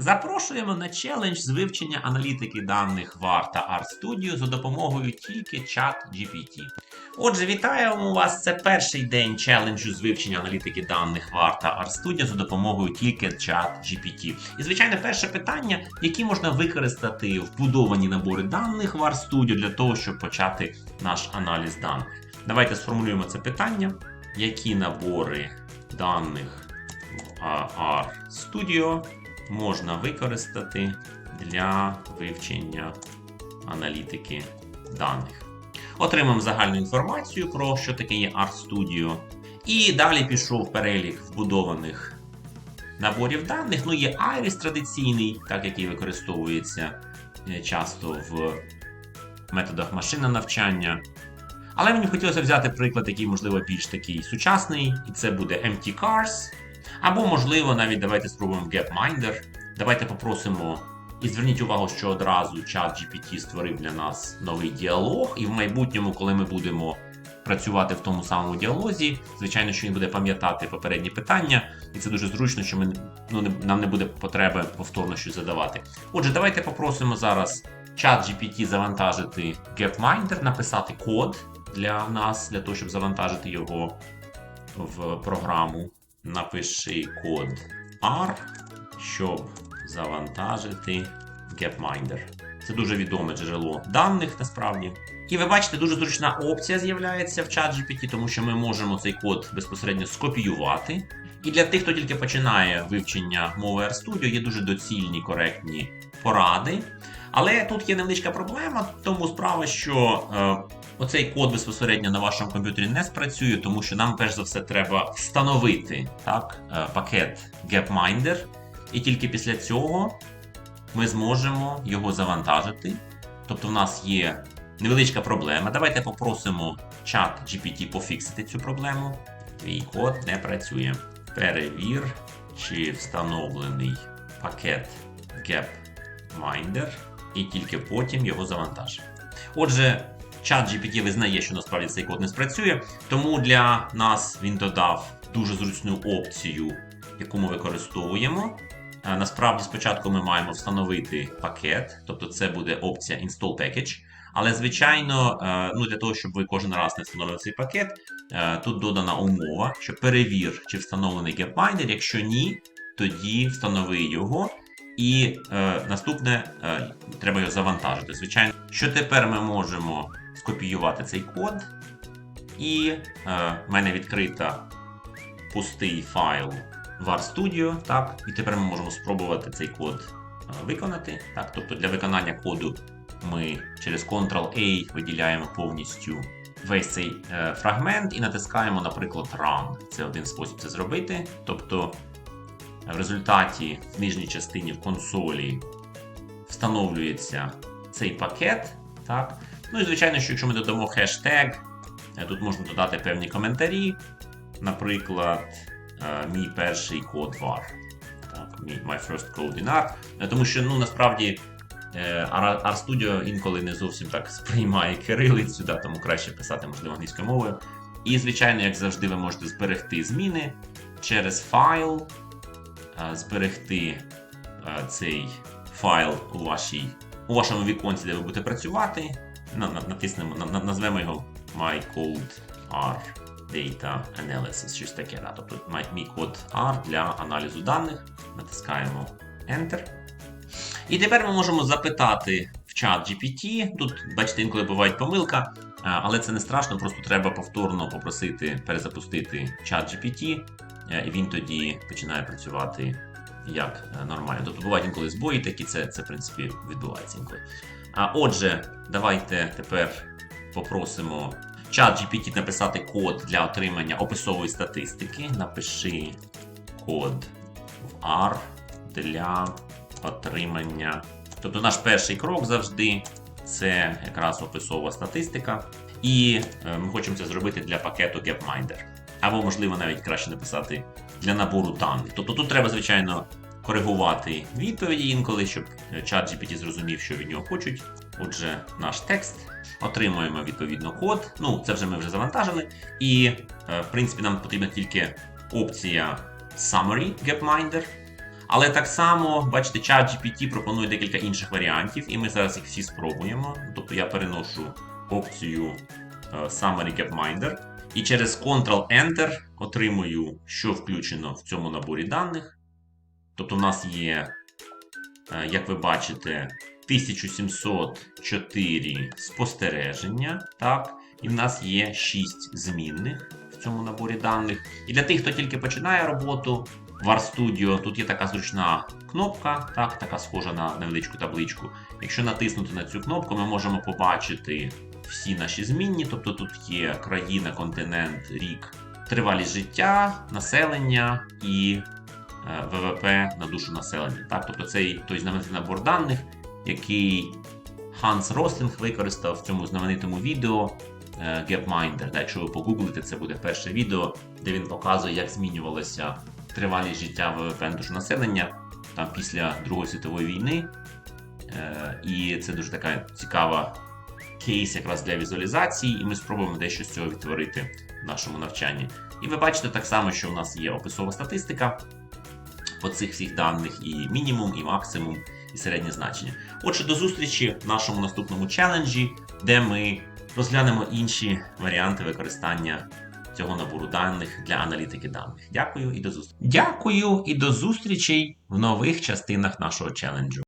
Запрошуємо на челендж з вивчення аналітики даних VAR та RStudio за допомогою тільки чат GPT. Отже, вітаємо вас! Це перший день челенджу з вивчення аналітики даних VAR та RStudio за допомогою тільки чат GPT. І звичайно, перше питання, які можна використати вбудовані набори даних в RStudio для того, щоб почати наш аналіз даних. Давайте сформулюємо це питання. Які набори даних в RStudio можна використати для вивчення аналітики даних. Отримаємо загальну інформацію про що таке є RStudio. І далі пішов перелік вбудованих наборів даних. Ну, є Iris традиційний, так який використовується е, часто в методах машинного навчання. Але мені хотілося взяти приклад, який, можливо, більш такий сучасний, і це буде MT Cars. Або, можливо, навіть давайте спробуємо GapMinder. Давайте попросимо. І зверніть увагу, що одразу чат GPT створив для нас новий діалог, і в майбутньому, коли ми будемо працювати в тому самому діалозі, звичайно, що він буде пам'ятати попередні питання, і це дуже зручно, що ми, ну, не- нам не буде потреби повторно щось задавати. Отже, давайте попросимо зараз чат GPT завантажити GapMinder, написати код для нас, для того, щоб завантажити його в програму. Напиши код R, щоб завантажити GapMinder. Це дуже відоме джерело даних насправді. І ви бачите, дуже зручна опція з'являється в чат GPT, тому що ми можемо цей код безпосередньо скопіювати. І для тих, хто тільки починає вивчення мови RStudio, є дуже доцільні коректні поради. Але тут є невеличка проблема, тому справа, що е, оцей код безпосередньо на вашому комп'ютері не спрацює, тому що нам перш за все треба встановити так, е, пакет GapMinder, і тільки після цього ми зможемо його завантажити. Тобто, в нас є невеличка проблема. Давайте попросимо чат GPT пофіксити цю проблему. Твій код не працює. Перевір, чи встановлений пакет GapMinder, і тільки потім його завантаж. Отже, чат GPT визнає, що насправді цей код не спрацює, тому для нас він додав дуже зручну опцію, яку ми використовуємо. Е, Насправді, спочатку ми маємо встановити пакет, тобто це буде опція Install Package. Але, звичайно, е, ну, для того, щоб ви кожен раз не встановили цей пакет, тут додана умова, що перевір, чи встановлений GapMinder, якщо ні, тоді встанови його. І е, наступне е, треба його завантажити. Звичайно, що тепер ми можемо скопіювати цей код, і е, в мене відкрита пустий файл в RStudio, так, і тепер ми можемо спробувати цей код е, виконати. Так, тобто для виконання коду ми через Ctrl-A виділяємо повністю весь цей е, фрагмент і натискаємо, наприклад, Run. Це один спосіб це зробити. Тобто в результаті в нижній частині в консолі встановлюється цей пакет. Так? Ну і звичайно, що якщо ми додамо хештег, е, тут можна додати певні коментарі. Наприклад, е, мій перший код var. Так, my first code in. Е, Тому що ну, насправді RStudio інколи не зовсім так сприймає кирилицю, да, тому краще писати, можливо, англійською мовою. І, звичайно, як завжди, ви можете зберегти зміни через файл, е, зберегти е, цей файл у, вашій, у вашому віконці, де ви будете працювати. На- на- Натиснемо, на- на- назвемо його My Code R Data Analysis, щось таке. Да? Тобто мій код R для аналізу даних. Натискаємо Enter. І тепер ми можемо запитати в чат GPT. Тут, бачите, інколи буває помилка, але це не страшно, просто треба повторно попросити перезапустити чат GPT, е, і він тоді починає працювати як е, нормально. Тобто бувають інколи збої такі, це, це в принципі відбувається інколи. А отже, давайте тепер попросимо чат GPT написати код для отримання описової статистики. Напиши код в R для отримання. Тобто наш перший крок завжди це якраз описова статистика. І е, ми хочемо це зробити для пакету GapMinder. Або, можливо, навіть краще написати для набору даних. Тобто тут треба, звичайно, коригувати відповіді інколи, щоб е, чат GPT зрозумів, що від нього хочуть. Отже, наш текст. Отримуємо відповідно код. Ну, це вже ми вже завантажили. І, е, в принципі, нам потрібна тільки опція Summary GapMinder. Але так само, бачите, ChatGPT пропонує декілька інших варіантів, і ми зараз їх всі спробуємо. Тобто я переношу опцію е, Summary Gapminder, і через Ctrl-Enter отримую, що включено в цьому наборі даних. Тобто, у нас є, е, як ви бачите, 1704 спостереження, так, і в нас є 6 змінних в цьому наборі даних. І для тих, хто тільки починає роботу в RStudio, тут є така зручна кнопка, так, така схожа на невеличку табличку. Якщо натиснути на цю кнопку, ми можемо побачити всі наші змінні, тобто тут є країна, континент, рік, тривалість життя, населення і е, ВВП на душу населення. Так? Тобто цей той знаменитий набор даних, який Ханс Рослінг використав в цьому знаменитому відео е, Gapminder. Якщо ви погуглите, це буде перше відео, де він показує, як змінювалася тривалість життя ВВП на населення там, після Другої світової війни. Е, І це дуже така цікава кейс якраз для візуалізації, і ми спробуємо дещо з цього відтворити в нашому навчанні. І ви бачите так само, що у нас є описова статистика по цих всіх даних, і мінімум, і максимум, і середнє значення. Отже, до зустрічі в нашому наступному челенджі, де ми розглянемо інші варіанти використання цього набору даних для аналітики даних. Дякую і до зустрічі. Дякую і до зустрічей в нових частинах нашого челенджу.